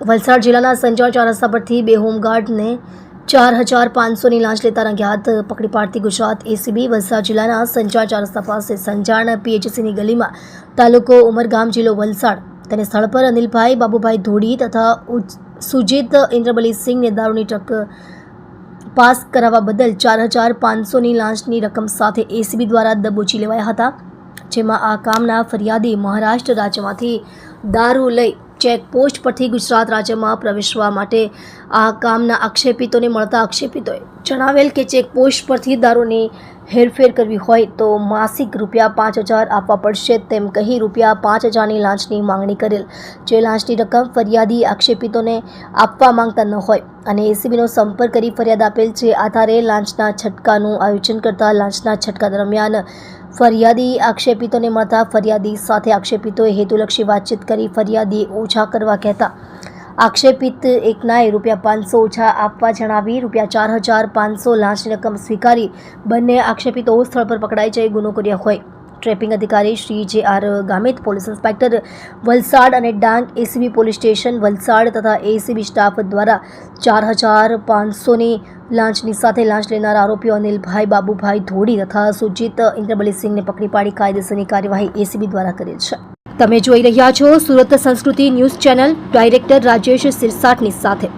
વલસાડ જિલ્લાના સંચાર ચાર રસ્તા પરથી બે હોમગાર્ડને ચાર હજાર પાંચસોની લાંચ લેતા રંગ્યાત પકડી પાડતી ગુજરાત એસીબી વલસાડ જિલ્લાના સંચાર ચાર રસ્તા પાસે સંજાણ પીએચસીની ગલીમાં તાલુકો ઉમરગામ જિલ્લો વલસાડ. તેને સ્થળ પર અનિલભાઈ, બાબુભાઈ ધોડી તથા સુજીત ઇન્દ્રબલીસિંહને દારૂની ટ્રક પાસ કરાવવા બદલ ચાર હજાર પાંચસોની લાંચની રકમ સાથે એસીબી દ્વારા દબોચી લેવાયા હતા, જેમાં આ કામના ફરિયાદી મહારાષ્ટ્ર રાજ્યમાંથી દારૂ લઈ ચેકપોસ્ટ પરથી ગુજરાત રાજ્યમાં પ્રવેશવા માટે આ કામના આક્ષેપિતોને મળતા આક્ષેપિતોએ જણાવેલ કે ચેકપોસ્ટ પરથી દારૂની હેરફેર કરવી હોય તો માસિક રૂપિયા પાંચ હજાર આપવા પડશે તેમ કહી રૂપિયા પાંચ હજારની લાંચની માંગણી કરેલ. જે લાંચની રકમ ફરિયાદી આક્ષેપિતોને આપવા માંગતા ન હોય અને એસીબીનો સંપર્ક કરી ફરિયાદ આપેલ છે આધારે લાંચના છટકાનું આયોજન કરતા લાંચના છટકા દરમિયાન ફરિયાદી આક્ષેપિતોને મળતા ફરિયાદી સાથે આક્ષેપિતોએ હેતુલક્ષી વાતચીત કરી ફરિયાદી ઓછા કરવા કહેતા. આક્ષેપિત એકનાએ રૂપિયા પાંચસો ઓછા આપવા જણાવી રૂપિયા ચાર હજાર પાંચસો લાંચની રકમ સ્વીકારી બંને આક્ષેપિતો સ્થળ પર પકડાઈ જઈ ગુનો કર્યો હોય. ટ્રેપિંગ અધિકારી Shri J R Gamit, police inspector Valsad અને Dang ACB police station Valsad તથા એસીબી સ્ટાફ દ્વારા ચાર હજાર પાંચસોની લાંચની સાથે લાંચ લેનાર આરોપીઓ અનિલભાઈ બાબુભાઈ ધોડી તથા સુજીત ઇન્દ્રબલી સિંહને પકડી પાડી કાયદેસરની કાર્યવાહી એસીબી દ્વારા કરે છે. તમે જોઈ રહ્યા છો Surat Sanskruti news channel, director Rajesh સિરસાટની સાથે.